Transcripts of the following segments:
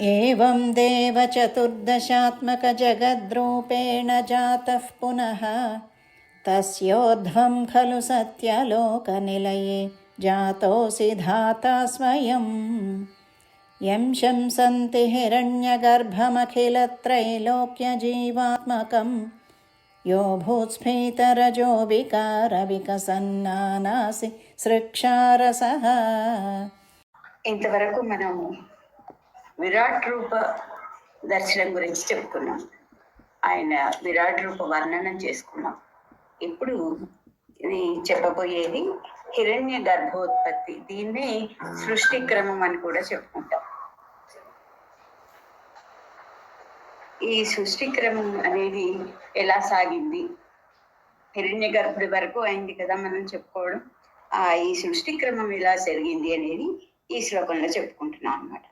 एवं देवचतुर्दशात्मकजगद्रूपेण जातः पुनः तस्योध्वं खलु सत्यलोकनिलये जातोऽसि धाता स्वयम् यं शंसन्ति हिरण्यगर्भमखिलत्रैलोक्यजीवात्मकं यो भूत्स्फीतरजो विकारविकसन्नानासि सृक्षारसः ఇంతవరకు మనము విరాట్ రూప దర్శనం గురించి చెప్పుకున్నాం ఆయన విరాట్ రూప వర్ణనం చేసుకున్నాం. ఇప్పుడు ఇది చెప్పబోయేది హిరణ్య గర్భోత్పత్తి. దీన్నే సృష్టి క్రమం అని కూడా చెప్పుకుంటాం. ఈ సృష్టి క్రమం అనేది ఎలా సాగింది? హిరణ్య గర్భుడి వరకు అయింది కదా మనం చెప్పుకోవడం. ఆ ఈ సృష్టి క్రమం ఎలా జరిగింది అనేది ఈ శ్లోకంలో చెప్పుకుంటున్నాం అన్నమాట.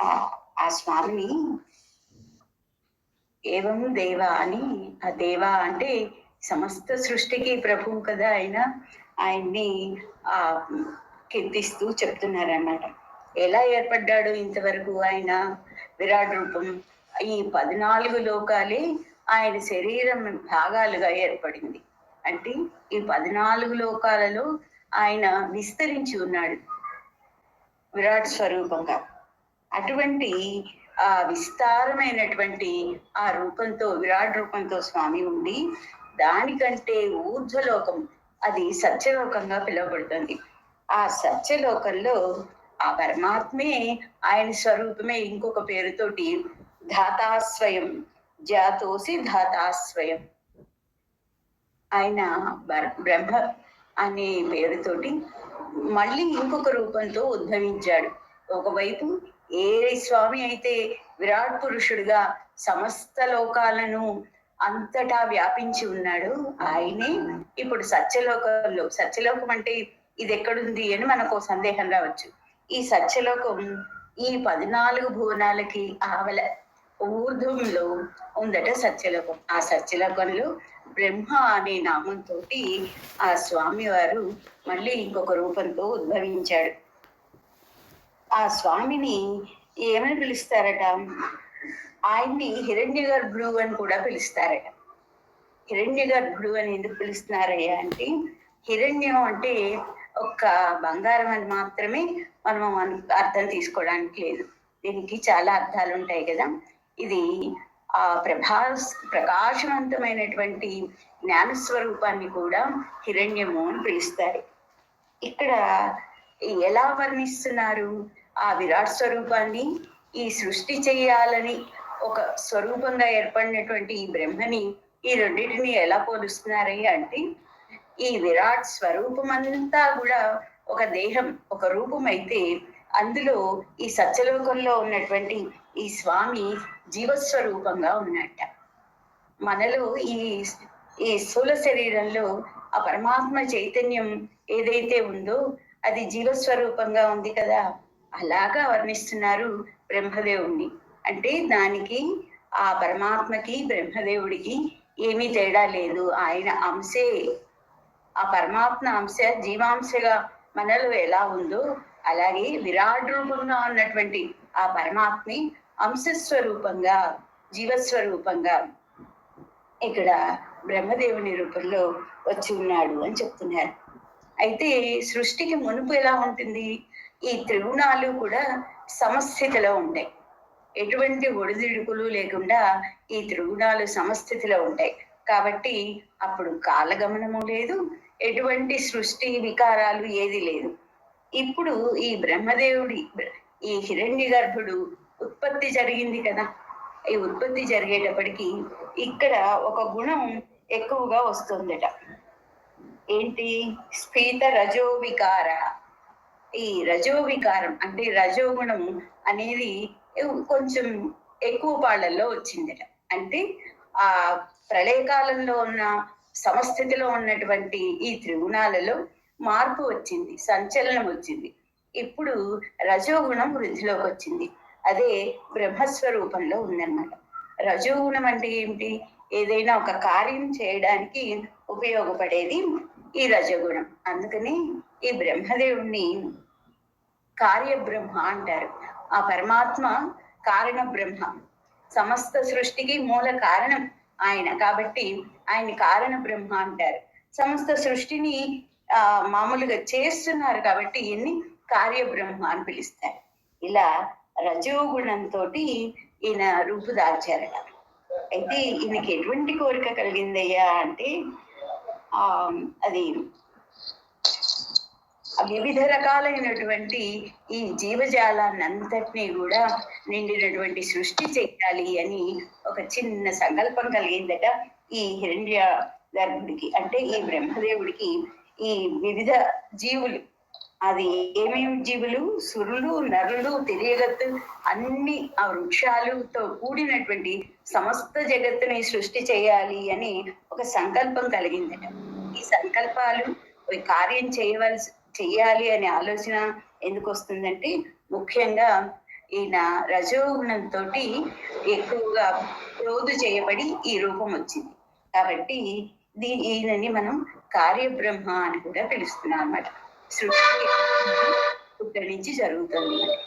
ఆ స్వామిని ఏవం దేవ అని ఆ దేవ అంటే సమస్త సృష్టికి ప్రభువు కదా ఆయన ఆయన్ని ఆ కీర్తిస్తూ చెప్తున్నారన్నమాట. ఎలా ఏర్పడ్డాడు ఇంతవరకు ఆయన విరాట్ రూపం? ఈ పద్నాలుగు లోకాలే ఆయన శరీరం భాగాలుగా ఏర్పడింది. అంటే ఈ పద్నాలుగు లోకాలలో ఆయన విస్తరించి ఉన్నాడు. విరాట్ స్వరూపంగా. అటువంటి ఆ విస్తారమైనటువంటి ఆ రూపంతో విరాట్ రూపంతో స్వామి ఉండి దానికంటే ఊర్ధ్వలోకం అది సత్యలోకంగా పిలువబడుతుంది. ఆ సత్యలోకంలో ఆ పరమాత్మే ఆయన స్వరూపమే ఇంకొక పేరుతోటి ధాతాస్వయం జాతోసి ధాతాస్వయం. ఆయన బ్రహ్మ అనే పేరుతోటి మళ్ళీ ఇంకొక రూపంతో ఉద్భవించాడు. ఒకవైపు ఏ స్వామి అయితే విరాట్ పురుషుడిగా సమస్త లోకాలను అంతటా వ్యాపించి ఉన్నాడు. ఆయనే ఇప్పుడు సత్యలోకంలో. సత్యలోకం అంటే ఇది ఎక్కడుంది అని మనకు సందేహం రావచ్చు. ఈ సత్యలోకం ఈ పద్నాలుగు భువనాలకి ఆవల ఊర్ధ్వంలో ఉందట సత్యలోకం. ఆ సత్యలోకంలో బ్రహ్మ అనే నామంతో ఆ స్వామి వారు మళ్ళీ ఇంకొక రూపంతో ఉద్భవించాడు. ఆ స్వామిని ఏమని పిలుస్తారట? ఆయన్ని హిరణ్య గర్భుడు అని కూడా పిలుస్తారట. హిరణ్య గర్భుడు అని ఎందుకు పిలుస్తున్నారయ్యా అంటే హిరణ్యం అంటే ఒక్క బంగారం అని మాత్రమే మనం అర్థం తీసుకోవడానికి లేదు. దీనికి చాలా అర్థాలు ఉంటాయి కదా. ఇది ఆ ప్రభాస్ ప్రకాశవంతమైనటువంటి జ్ఞానస్వరూపాన్ని కూడా హిరణ్యము అని పిలుస్తారు. ఇక్కడ ఎలా వర్ణిస్తున్నారు? ఆ విరాట్ స్వరూపాన్ని ఈ సృష్టి చేయాలని ఒక స్వరూపంగా ఏర్పడినటువంటి ఈ బ్రహ్మని ఈ రెండింటిని ఎలా పోలుస్తున్నారయ్య అంటే ఈ విరాట్ స్వరూపం అంతా కూడా ఒక దేహం ఒక రూపం అయితే అందులో ఈ సత్యలోకంలో ఉన్నటువంటి ఈ స్వామి జీవస్వరూపంగా ఉన్నట్ట మనలో ఈ ఈ స్థూల శరీరంలో ఆ పరమాత్మ చైతన్యం ఏదైతే ఉందో అది జీవస్వరూపంగా ఉంది కదా. అలాగా వర్ణిస్తున్నారు బ్రహ్మదేవుణ్ణి. అంటే దానికి ఆ పరమాత్మకి బ్రహ్మదేవుడికి ఏమీ తేడా లేదు. ఆయన అంశే ఆ పరమాత్మ అంశ జీవాంశగా మనలో ఎలా ఉందో అలాగే విరాట్ రూపంగా ఉన్నటువంటి ఆ పరమాత్మి అంశస్వరూపంగా జీవస్వరూపంగా ఇక్కడ బ్రహ్మదేవుని రూపంలో వచ్చి ఉన్నాడు అని చెప్తున్నారు. అయితే సృష్టికి మునుపు ఎలా ఉంటుంది? ఈ త్రిగుణాలు కూడా సమస్థితిలో ఉంటాయి ఎటువంటి ఒడిదుడుకులు లేకుండా ఈ త్రిగుణాలు సమస్థితిలో ఉంటాయి. కాబట్టి అప్పుడు కాలగమనము లేదు ఎటువంటి సృష్టి వికారాలు ఏది లేదు. ఇప్పుడు ఈ బ్రహ్మదేవుడి ఈ హిరణ్య గర్భుడు ఉత్పత్తి జరిగింది కదా? ఈ ఉత్పత్తి జరిగేటప్పటికి ఇక్కడ ఒక గుణం ఎక్కువగా వస్తుందట. ఏంటి? స్ఫీత రజో వికార ఈ రజో వికారం అంటే రజో గుణం అనేది కొంచెం ఎక్కువ పాళ్ళల్లో వచ్చిందట. అంటే ఆ ప్రళయకాలంలో ఉన్న సమస్థితిలో ఉన్నటువంటి ఈ త్రిగుణాలలో మార్పు వచ్చింది సంచలనం వచ్చింది. ఇప్పుడు రజోగుణం వృద్ధిలోకి వచ్చింది. అదే బ్రహ్మస్వరూపంలో ఉందన్నమాట. రజోగుణం అంటే ఏమిటి ఏదైనా ఒక కార్యం చేయడానికి ఉపయోగపడేది ఈ రజగుణం. అందుకని ఈ బ్రహ్మదేవుణ్ణి కార్యబ్రహ్మ అంటారు. ఆ పరమాత్మ కారణ బ్రహ్మ. సమస్త సృష్టికి మూల కారణం ఆయన. కాబట్టి ఆయన కారణ బ్రహ్మ అంటారు. సమస్త సృష్టిని ఆ మామూలుగా చేస్తున్నారు కాబట్టి ఈయన్ని కార్యబ్రహ్మ అని పిలుస్తారు. ఇలా రజోగుణంతో ఈయన రూపుదాల్చారట. అయితే ఈయనకి ఎటువంటి కోరిక కలిగిందయ్యా అంటే అది వివిధ రకాలైనటువంటి ఈ జీవజాలాన్ని అంతటినీ కూడా నిండినటువంటి సృష్టి చేయాలి అని ఒక చిన్న సంకల్పం కలిగిందట ఈ హిరణ్య గర్భుడికి. అంటే ఈ బ్రహ్మదేవుడికి ఈ వివిధ జీవులు అది ఏమేమి జీవులు? సురులు నరులు తెలియగత్తు అన్ని ఆ వృక్షాలతో కూడినటువంటి సమస్త జగత్తుని సృష్టి చేయాలి అని ఒక సంకల్పం కలిగిందట. ఈ సంకల్పాలు కార్యం చేయవలసి చెయ్యాలి అనే ఆలోచన ఎందుకు వస్తుందంటే ముఖ్యంగా ఈయన రజోగుణంతో ఎక్కువగా రోజు చేయబడి ఈ రూపం వచ్చింది. కాబట్టి దీ ఈయనని మనం కార్యబ్రహ్మ అని కూడా పిలుస్తున్నాం అన్నమాట. సృష్టి ఇక్కడి నుంచి జరుగుతుంది.